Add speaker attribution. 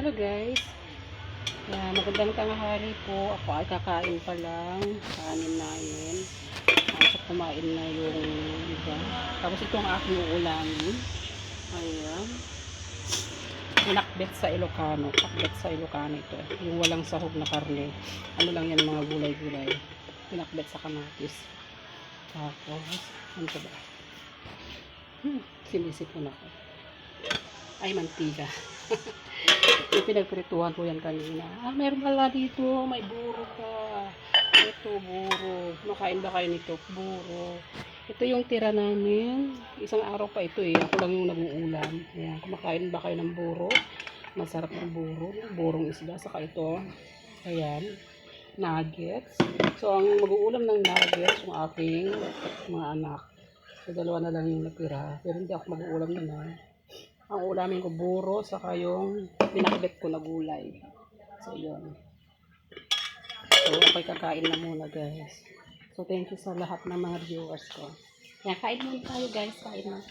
Speaker 1: Hello guys. Yan, magandang tanghali po. Ako ay kakain pa lang. Kanin namin. At kumain na yung iba. Tapos ito ang aking uulamin. Ayan. Pinakbet sa Ilocano. Pakbet sa Ilocano ito. Yung walang sahog na karne. Ano lang yan mga gulay-gulay. Pinakbet sa kamatis. Tapos, ano ba? Hmm, sinisipon ako. Ay, mantika. yung pinagprituhan ko yan kanina. Ah, meron pala dito. May buro pa. Ito, buro. Makain ba kayo nito? Buro. Ito yung tira namin. Isang araw pa ito eh. Ako lang yung nag-uulam. Ayan. Kumakain ba kayo ng buro? Masarap ng buro. Burong isda. Saka ito. Ayan. Nuggets. So, ang mag-uulam ng nuggets, yung aking mga anak. So, dalawa na lang yung natira. Pero hindi ako mag-uulam naman. Ang ulamin ko buro, saka yung pinakbet ko na gulay. So, yun. So, ako'y kakain na muna, guys. So, thank you sa lahat ng mga viewers ko. Yan, kain muna tayo, guys. Kain na.